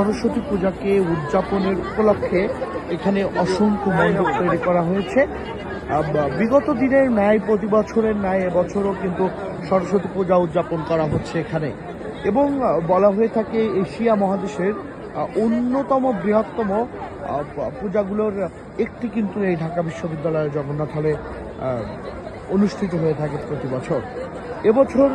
সরস্বতী পূজাকে উদযাপনের উপলক্ষে এখানে অসংখ্য মণ্ডপ তৈরি করা হয়েছে। বিগত দিনের ন্যায়, প্রতি বছরের ন্যায়, এবছরও কিন্তু সরস্বতী পূজা উদযাপন করা হচ্ছে এখানে। এবং বলা হয়ে থাকে এশিয়া মহাদেশের অন্যতম বৃহত্তম পূজাগুলোর একটি কিন্তু এই ঢাকা বিশ্ববিদ্যালয়ের জগন্নাথ হলে অনুষ্ঠিত হয়ে থাকে প্রতি বছর। এবছর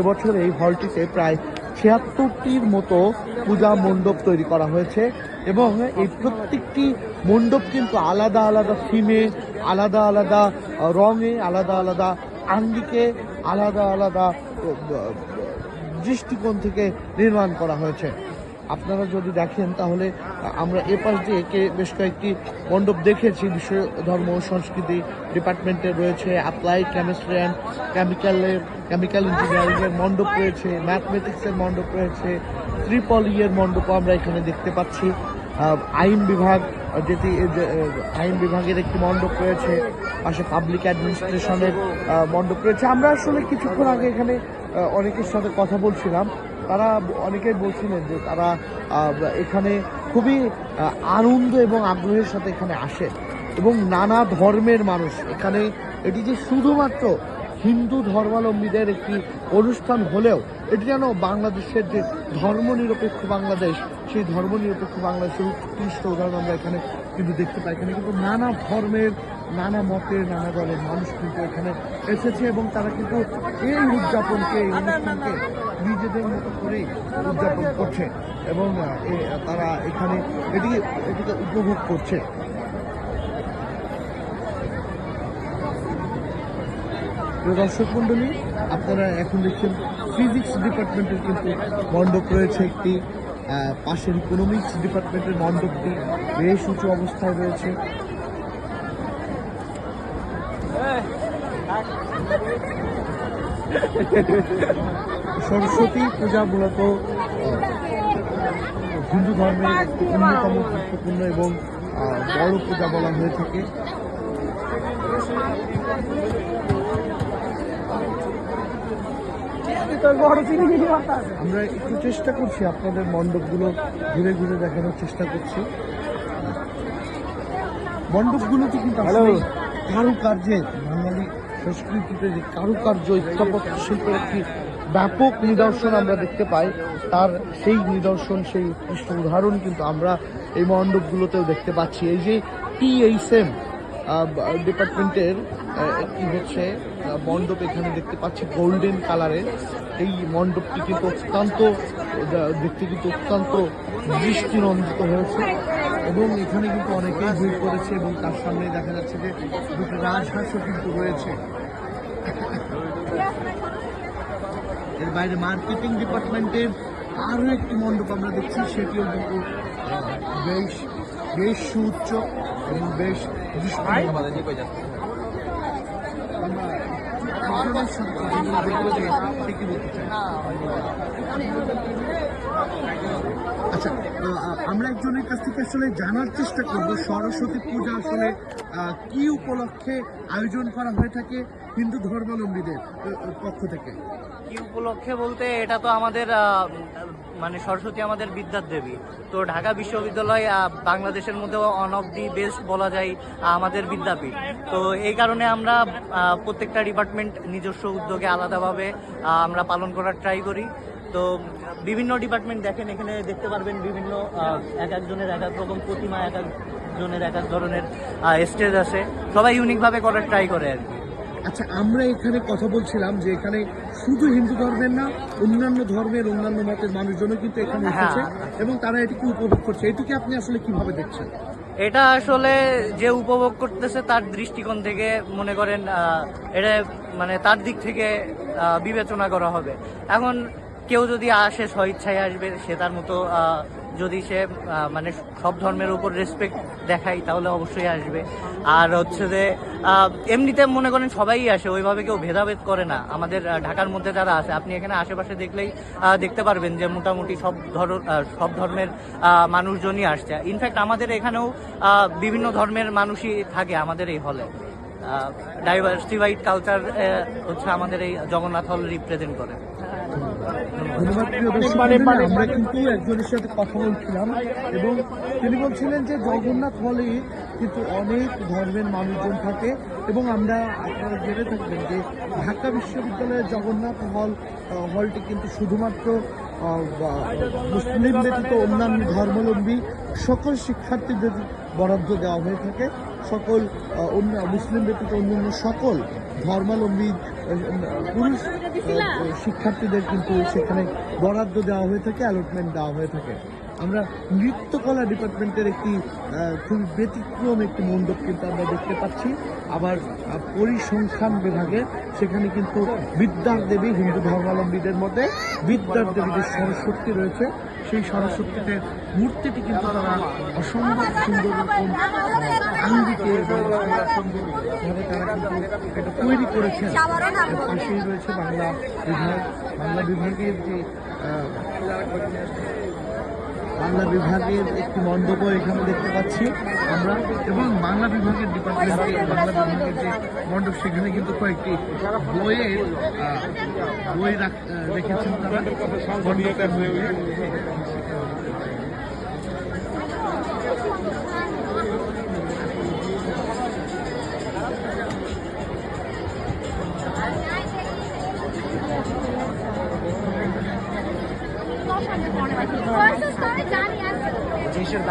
এবছর এই হলটিতে প্রায় ছিয়াত্তরটির মতো পূজা মণ্ডপ তৈরি করা হয়েছে এবং এই প্রত্যেকটি মণ্ডপ কিন্তু আলাদা আলাদা থিমে, আলাদা আলাদা রঙে আলাদা আলাদা, আঙ্গিকে আলাদা আলাদা দৃষ্টিকোণ থেকে নির্মাণ করা হয়েছে। আপনারা যদি দেখেন, তাহলে আমরা এ পাশ দিয়ে কে বেশ কয়েকটি মণ্ডপ দেখেছি। বিশ্ব ধর্ম, সংস্কৃতি ডিপার্টমেন্টে রয়েছে অ্যাপ্লাইড কেমিস্ট্রি অ্যান্ড কেমিক্যালের কেমিক্যাল ইঞ্জিনিয়ারিংয়ের মণ্ডপ রয়েছে ম্যাথমেটিক্সের মণ্ডপ রয়েছে ত্রিপল ইয়ের মণ্ডপও আমরা এখানে দেখতে পাচ্ছি। আইন বিভাগ, যেটি আইন বিভাগের একটি মণ্ডপ রয়েছে, পাশে পাবলিক অ্যাডমিনিস্ট্রেশনের মণ্ডপ রয়েছে। আমরা আসলে কিছুক্ষণ আগে এখানে অনেকের সাথে কথা বলছিলাম। তারা অনেকেই বলছিলেন যে তারা এখানে খুবই আনন্দ এবং আগ্রহের সাথে এখানে আসে এবং নানা ধর্মের মানুষ এখানে, এটি যে শুধুমাত্র হিন্দু ধর্মাবলম্বীদের একটি অনুষ্ঠান হলেও, এটি যেন বাংলাদেশের যে ধর্মনিরপেক্ষ বাংলাদেশ, সেই ধর্মনিরপেক্ষ বাংলাদেশের উৎকৃষ্ট উদাহরণ আমরা এখানে কিন্তু দেখতে পাই। এখানে কিন্তু নানা ধর্মের, নানা মতের, নানা দলের মানুষ কিন্তু এখানে এসেছে এবং তারা কিন্তু এই উদযাপনকে, এই অনুষ্ঠানকে নিজেদের মতো করেই উদযাপন করছে এবং তারা এখানে এটিকে এটিকে উপভোগ করছে। দর্শক মন্ডলী আপনারা এখন দেখছেন ফিজিক্স ডিপার্টমেন্টের কিন্তু মণ্ডপ রয়েছে একটি পাশের ইকোনমিক্স ডিপার্টমেন্টের মণ্ডপটি বেশ উঁচু অবস্থায় রয়েছে। সরস্বতী পূজা মূলত হিন্দু ধর্মের অন্যতম গুরুত্বপূর্ণ এবং বড় পূজা বলা হয়ে থাকে। আমরা একটু চেষ্টা করছি আপনাদের মণ্ডপগুলো ঘুরে ঘুরে দেখানোর চেষ্টা করছি। মণ্ডপগুলোতে কিন্তু আসলে কারুকার্যের বাঙালি সংস্কৃতিতে যে কারুকার্য স্থাপত্য শিল্পের একটি ব্যাপক নিদর্শন আমরা দেখতে পাই। তার সেই নিদর্শন, সেই উৎকৃষ্ট উদাহরণ কিন্তু আমরা এই মণ্ডপগুলোতেও দেখতে পাচ্ছি। এই যে টিএইচএম ডিপার্টমেন্টের একটি হচ্ছে মণ্ডপ এখানে দেখতে পাচ্ছি গোল্ডেন কালারের এই মণ্ডপটি কিন্তু অত্যন্ত দেখতে কিন্তু অত্যন্ত দৃষ্টিনন্দিত হয়েছে এবং এখানে কিন্তু অনেকেই ভিড় করেছে এবং তার সামনে দেখা যাচ্ছে যে দুটো রাজহাঁসও কিন্তু রয়েছে। এর বাইরে মার্কেটিং ডিপার্টমেন্টের আরও একটি মণ্ডপ আমরা দেখছি, সেটিও কিন্তু বেশ বেশ সুউচ্চ এবং বেশ আচ্ছা আমরা একজনের কাছ থেকে আসলে জানার চেষ্টা করব, সরস্বতী পূজা আসলে কি উপলক্ষে আয়োজন করা হয়ে থাকে হিন্দু ধর্মাবলম্বীদের পক্ষ থেকে? কি উপলক্ষে বলতে এটা তো আমাদের মানে সরস্বতী আমাদের বিদ্যার দেবী। তো ঢাকা বিশ্ববিদ্যালয় বাংলাদেশের মধ্যে অন অফ দি বেস্ট বলা যায় আমাদের বিদ্যাপীঠ। তো এই কারণে আমরা প্রত্যেকটা ডিপার্টমেন্ট নিজস্ব উদ্যোগে আলাদাভাবে আমরা পালন করার ট্রাই করি। তো বিভিন্ন ডিপার্টমেন্ট দেখেন, এখানে দেখতে পারবেন বিভিন্ন এক একজনের এক এক রকম প্রতিমা, এক একজনের এক এক ধরনের স্টেজ আছে। সবাই ইউনিকভাবে করার ট্রাই করে আর কি। আচ্ছা আমরা এখানে কথা বলছিলাম যে এখানে শুধু হিন্দু ধর্মের না অন্যান্য ধর্মের অন্যান্য মতের মানুষজনও কিন্তু এখানে এসেছে এবং তারা এটিকে উপভোগ করছে। এটিকে আপনি আসলে কীভাবে দেখছেন? এটা আসলে যে উপভোগ করতেছে তার দৃষ্টিকোণ থেকে মনে করেন এটা মানে তার দিক থেকে বিবেচনা করা হবে। এখন কেউ যদি আসে স্বইচ্ছায় আসবে সে তার মতো যদি সে মানে সব ধর্মের উপর রেসপেক্ট দেখায়, তাহলে অবশ্যই আসবে। আর হচ্ছে যে এমনিতে মনে করেন সবাই আসে, ওইভাবে কেউ ভেদাভেদ করে না। আমাদের ঢাকার মধ্যে যারা আছে, আপনি এখানে আশেপাশে দেখলেই দেখতে পারবেন যে মোটামুটি সব ধর সব ধর্মের মানুষজনই আসছে। ইনফ্যাক্ট আমাদের এখানেও বিভিন্ন ধর্মের মানুষই থাকে আমাদের এই হলে ডাইভার্সিফাইড কালচার হচ্ছে আমাদের এই জগন্নাথ হল রিপ্রেজেন্ট করে। ধন্যবাদ। আমরা কিন্তু একজনের সাথে কথা বলছিলাম এবং তিনি বলছিলেন যে জগন্নাথ হলে কিন্তু অনেক ধর্মের মানুষজন থাকে এবং আমরা আপনারা জেনে থাকবেন যে ঢাকা বিশ্ববিদ্যালয়ের জগন্নাথ হল হলটি কিন্তু শুধুমাত্র মুসলিম ব্যতীত অন্যান্য ধর্মাবলম্বী সকল শিক্ষার্থীদের বরাদ্দ দেওয়া হয়ে থাকে সকল অন্য মুসলিম ব্যতীত অন্যান্য সকল ধর্মাবলম্বী পুরুষ শিক্ষার্থীদের কিন্তু সেখানে বরাদ্দ দেওয়া হয়ে থাকে অ্যালটমেন্ট দেওয়া হয়ে থাকে। আমরা নৃত্যকলা ডিপার্টমেন্টের একটি খুব ব্যতিক্রম একটি মণ্ডপ কিন্তু আমরা দেখতে পাচ্ছি। আবার পরিসংখ্যান বিভাগে সেখানে কিন্তু বিদ্যার দেবী, হিন্দু ধর্মাবলম্বীদের মধ্যে বিদ্যার দেবী যে সরস্বতী রয়েছে, সেই সরস্বতীদের মূর্তিটি কিন্তু তারা অসম্ভব সুন্দর আঙ্গিকে সুন্দরভাবে তারা কিন্তু এটা তৈরি করেছেন। পাশেই রয়েছে বাংলা বিভাগ, বাংলা বিভাগের যে বাংলা বিভাগের একটি মন্ডপ এখানে দেখতে পাচ্ছি আমরা, এবং বাংলা বিভাগের ডিপার্টমেন্টে বাংলা বিভাগের যে মণ্ডপ, সেখানে কিন্তু কয়েকটি বইয়ের বই রাখ- রেখেছেন তারা মণ্ডপের মধ্যে।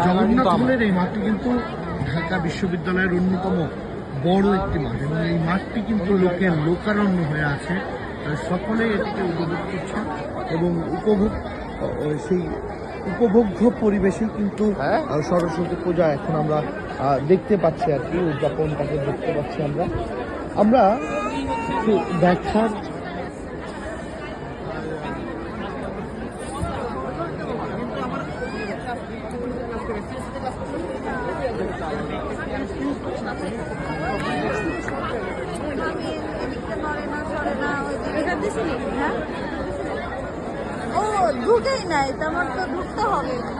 জগন্নাথ হলের এই মাঠটি কিন্তু ঢাকা বিশ্ববিদ্যালয়ের অন্যতম বড় একটি মাঠ এবং এই মাঠটি কিন্তু লোকের লোকারণ্য হয়ে আছে। সকলে এটিকে উপভোগ করছে এবং উপভোগ সেই উপভোগ্য পরিবেশেই কিন্তু আহ, সরস্বতী পূজা এখন আমরা দেখতে পাচ্ছি আর কি উদযাপনটাকে দেখতে পাচ্ছি আমরা। আমরা একটু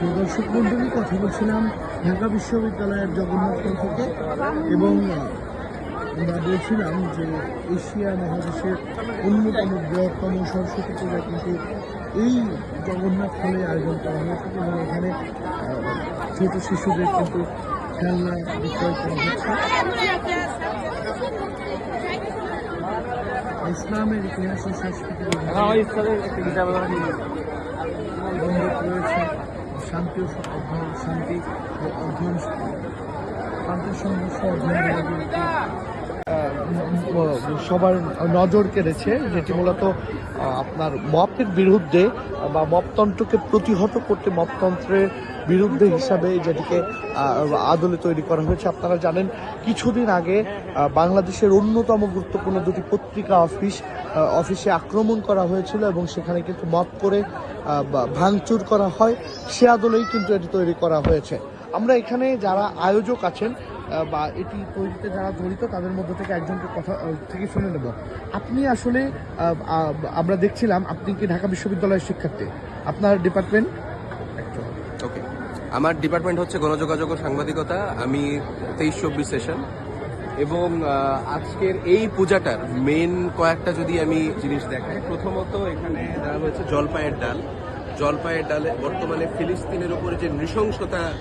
দর্শক মন্ডলী, কথা বলছিলাম ঢাকা বিশ্ববিদ্যালয়ের জগন্নাথ হল থেকে এবং আমরা বলছিলাম যে এশিয়া মহাদেশের অন্যতম বৃহত্তম সরস্বতী পূজা কিন্তু এই জগন্নাথ হলে আয়োজন করা হয়ে থাকে এবং এখানে ছোট শিশুদের কিন্তু খেলনা বিক্রয় করা হচ্ছে। ইসলামের ইতিহাস সংস্কৃতি রয়েছে শান্তি শান্তি ও অধ্যয়ন শান্তি সংঘর্ষ অধ্যয়ন বিভাগের একটি, আহ, সবার নজর কেড়েছে যেটি মূলত আপনার মপের বিরুদ্ধে বা মপতন্ত্রকে প্রতিহত করতে মপতন্ত্রের বিরুদ্ধে হিসাবে যেটিকে আদলে তৈরি করা হয়েছে। আপনারা জানেন কিছুদিন আগে বাংলাদেশের অন্যতম গুরুত্বপূর্ণ দুটি পত্রিকা অফিস অফিসে আক্রমণ করা হয়েছিল এবং সেখানে কিন্তু মত করে ভাঙচুর করা হয়, সে আদলেই কিন্তু এটি তৈরি করা হয়েছে। আমরা এখানে যারা আয়োজক আছেন বা এটি তৈরিতে যারা জড়িত, তাদের মধ্যে থেকে একজনকে কথা থেকে শুনে নেব। আপনি আসলে আমরা দেখছিলাম, আপনি কি ঢাকা বিশ্ববিদ্যালয়ের শিক্ষার্থী? আপনার ডিপার্টমেন্ট ওকে আমার ডিপার্টমেন্ট হচ্ছে গণযোগাযোগ ও সাংবাদিকতা। আমি তেইশ চব্বিশ সেশন এবং আজকের এই পূজাটার মেন কয়েকটা যদি আমি জিনিস দেখাই, প্রথমত এখানে দেওয়া হয়েছে জলপাইয়ের ডাল। জলপাইয়ের ডালে বর্তমানে ফিলিস্তিনের উপরে যে নৃশংসতা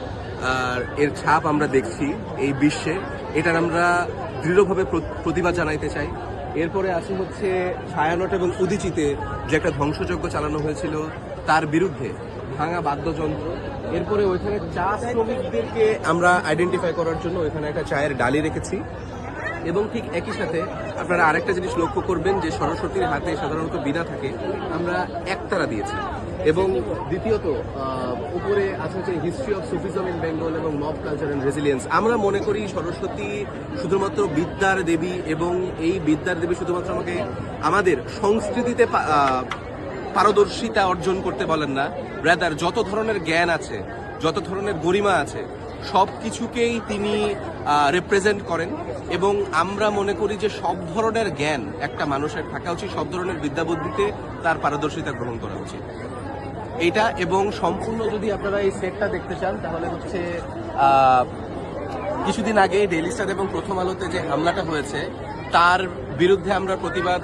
এর ছাপ আমরা দেখছি এই বিশ্বে, এটার আমরা দৃঢ়ভাবে প্র- প্রতিবাদ জানাইতে চাই। এরপরে আসি হচ্ছে ছায়ানট এবং উদিচিতে যে একটা ধ্বংসযজ্ঞ চালানো হয়েছিল, তার বিরুদ্ধে ভাঙা বাদ্যযন্ত্র এরপরে ওইখানে চা শ্রমিকদেরকে আমরা আইডেন্টিফাই করার জন্য ওইখানে একটা চায়ের ডালি রেখেছি। এবং ঠিক একই সাথে আপনারা আরেকটা জিনিস লক্ষ্য করবেন যে সরস্বতীর হাতে সাধারণত বিনা থাকে, আমরা একতারা দিয়েছি। এবং দ্বিতীয়ত উপরে আছে যে history of Sufism in Bengal এবং মব কালচার অ্যান্ড রেজিলিয়েন্স আমরা মনে করি সরস্বতী শুধুমাত্র বিদ্যার দেবী এবং এই বিদ্যার দেবী শুধুমাত্র আমাকে, আমাদের সংস্কৃতিতে পারদর্শিতা অর্জন করতে বলেন না। ব্রাদার, যত ধরনের জ্ঞান আছে, যত ধরনের গরিমা আছে, সব কিছুকেই তিনি রিপ্রেজেন্ট করেন এবং আমরা মনে করি যে সব ধরনের জ্ঞান একটা মানুষের থাকা উচিত, সব ধরনের বিদ্যাবুদ্ধিতে তার পারদর্শিতা গ্রহণ করা উচিত। এটা এবং সম্পূর্ণ যদি আপনারা এই সেটটা দেখতে চান, তাহলে হচ্ছে কিছুদিন আগে ডেইলি স্টার এবং প্রথম আলোতে যে হামলাটা হয়েছে, তার বিরুদ্ধে আমরা প্রতিবাদ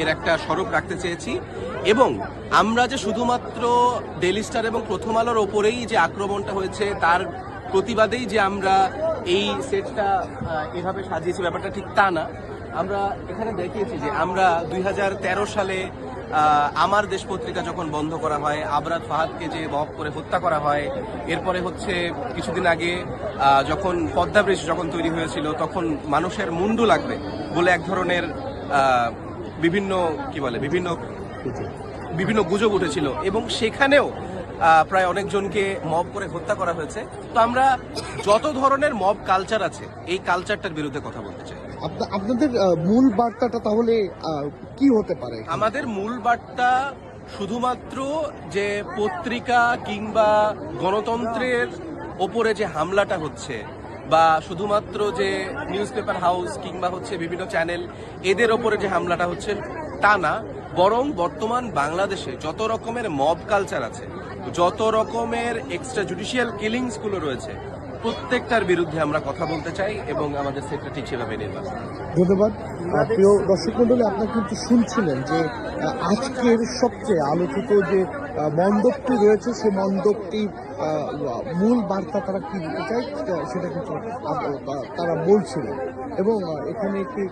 এর একটা স্বরূপ রাখতে চেয়েছি। এবং আমরা যে শুধুমাত্র ডেলি স্টার এবং প্রথম আলোর ওপরেই যে আক্রমণটা হয়েছে, তার প্রতিবাদেই যে আমরা এই সেটটা এভাবে সাজিয়েছি, ব্যাপারটা ঠিক তা না। আমরা এখানে দেখিয়েছি যে আমরা দুই হাজার তেরো সালে আমার দেশ পত্রিকা যখন বন্ধ করা হয় আবরাত ফাহাদকে যে মব করে হত্যা করা হয়, এরপরে হচ্ছে কিছুদিন আগে যখন পদ্মা ব্রিজ যখন তৈরি হয়েছিল, তখন মানুষের মুন্ডু লাগবে বলে এক ধরনের বিভিন্ন, কি বলে, বিভিন্ন বিভিন্ন গুজব উঠেছিল এবং সেখানেও প্রায় অনেকজনকে মব করে হত্যা করা হয়েছে। তো আমরা যত ধরনের মব কালচার আছে এই কালচারটার বিরুদ্ধে কথা বলতে চাই। আপনাদের মূল বার্তাটা তাহলে কি হতে পারে আমাদের মূল বার্তা শুধুমাত্র যে পত্রিকা কিংবা গণতন্ত্রের ওপরে যে হামলাটা হচ্ছে বা শুধুমাত্র যে নিউজ পেপার হাউস কিংবা হচ্ছে বিভিন্ন চ্যানেল এদের ওপরে যে হামলাটা হচ্ছে তা না, বরং বর্তমান বাংলাদেশে যত রকমের মব কালচার আছে, যত রকমের এক্সট্রা জুডিশিয়াল কিলিংসগুলো রয়েছে, প্রত্যেকটার বিরুদ্ধে আমরা কথা বলতে চাই এবং আমাদের সেক্টর ঠিক সেভাবে নির্বাচন ধন্যবাদ। প্রিয় দর্শক মন্ডলী আপনারা কিন্তু শুনছিলেন যে আজকের সবচেয়ে আলোচিত যে মণ্ডপটি রয়েছে সেই মণ্ডপটি মূল বার্তা তারা কি দিতে চায়, সেটা- কিন্তু তারা বলছিল। এবং এখানে একটি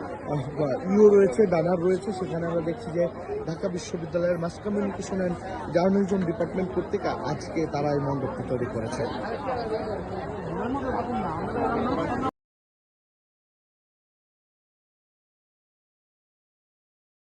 ইও রয়েছে, ব্যানার রয়েছে, সেখানে আমরা দেখছি যে ঢাকা বিশ্ববিদ্যালয়ের mass communication and journalism department কর্তৃক আজকে তারা এই মণ্ডপটি তৈরি করেছে।